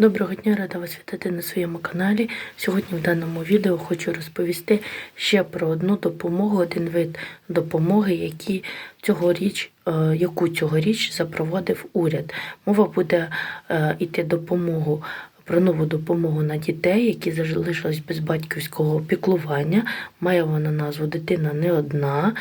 Доброго дня, рада вас вітати на своєму каналі. Сьогодні в даному відео хочу розповісти ще про одну допомогу, один вид допомоги, які цьогоріч, е, яку цьогоріч запровадив уряд. Мова буде е, йти допомогу. Про нову допомогу на дітей, які залишились без батьківського опіклування. Має вона назву Дитина не одна.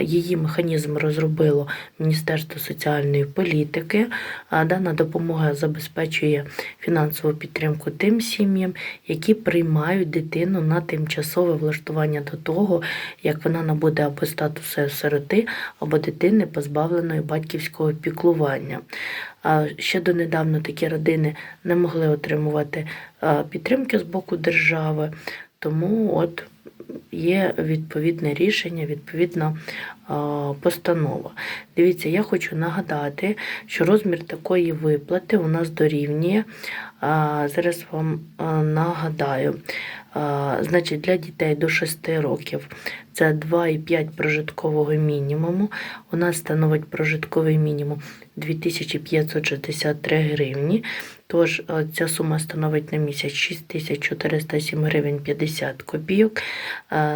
Її механізм розробило Міністерство соціальної політики. Дана допомога забезпечує фінансову підтримку тим сім'ям, які приймають дитину на тимчасове влаштування до того, як вона набуде або статусу сироти, або дитини, позбавленої батьківського піклування. Ще донедавна такі родини не могли отримувати підтримки з боку держави, тому от є відповідне рішення, відповідна а, постанова. Дивіться, я хочу нагадати, що розмір такої виплати у нас дорівнює. Зараз вам нагадаю. Значить, для дітей до 6 років це 2,5 прожиткового мінімуму. У нас становить прожитковий мінімум 2563 гривні. Тож ця сума становить на місяць 6407 гривень 50 копійок.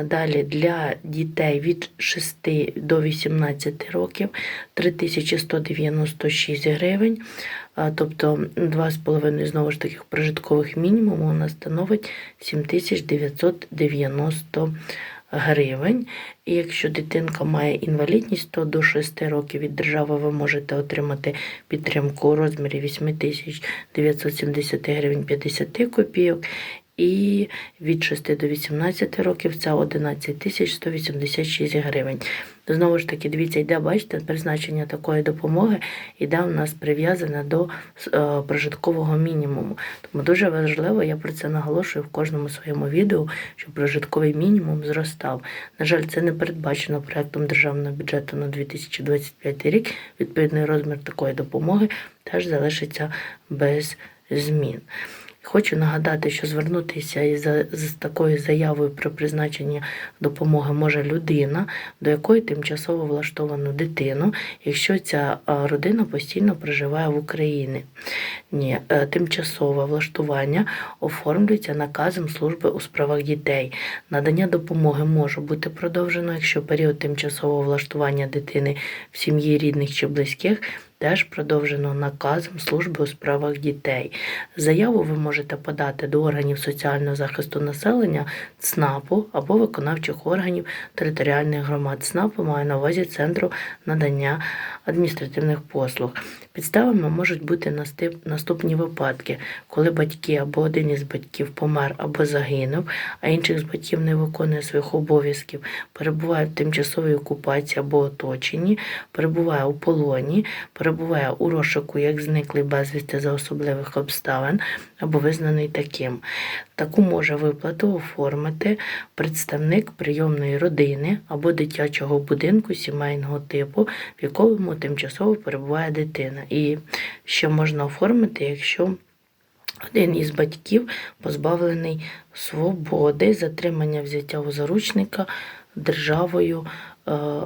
Далі для дітей від 6 до 18 років 3196 гривень. Тобто 2,5 знову ж таки прожиткових мінімуму нас становить 7990 гривень. І якщо дитинка має інвалідність, то до 6 років від держави ви можете отримати підтримку у розмірі 8970 гривень 50 копійок. І від 6 до 18 років це 11 186 гривень. Знову ж таки, дивіться, йде, бачите, призначення такої допомоги йде у нас прив'язане до е, прожиткового мінімуму. Тому дуже важливо, я про це наголошую в кожному своєму відео, щоб прожитковий мінімум зростав. На жаль, це не передбачено проектом державного бюджету на 2025 рік. Відповідний розмір такої допомоги теж залишиться без змін. Хочу нагадати, що звернутися із з такою заявою про призначення допомоги може людина, до якої тимчасово влаштовано дитину, якщо ця родина постійно проживає в Україні. Ні, е, тимчасове влаштування оформлюється наказом служби у справах дітей. Надання допомоги може бути продовжено, якщо період тимчасового влаштування дитини в сім'ї рідних чи близьких теж продовжено наказом служби у справах дітей. Заяву ви можете подати до органів соціального захисту населення ЦНАПу або виконавчих органів територіальних громад. ЦНАПу має на увазі центру надання адміністративних послуг. Підставами можуть бути наступні випадки, коли батьки або один із батьків помер або загинув, а інших з батьків не виконує своїх обов'язків, перебуває в тимчасовій окупації або оточенні, перебуває у полоні, перебуває у розшуку як зниклий безвісти за особливих обставин або визнаний таким. Таку може виплату оформити представник прийомної родини або дитячого будинку сімейного типу, в якому тимчасово перебуває дитина. І ще можна оформити, якщо один із батьків позбавлений свободи, затримання взяття у заручника державою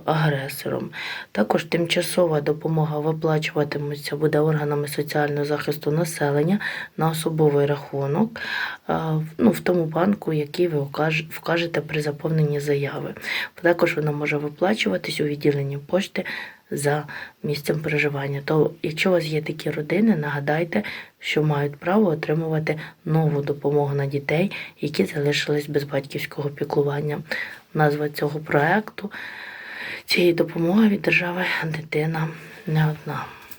агресором. Також тимчасова допомога виплачуватиметься буде органами соціального захисту населення на особовий рахунок, е, ну, в тому банку, який ви вкажете при заповненні заяви. Також вона може виплачуватись у відділенні пошти за місцем проживання. То, якщо у вас є такі родини, нагадайте, що мають право отримувати нову допомогу на дітей, які залишились без батьківського піклування. Назва цього проекту цієї допомоги від держави дитина не одна.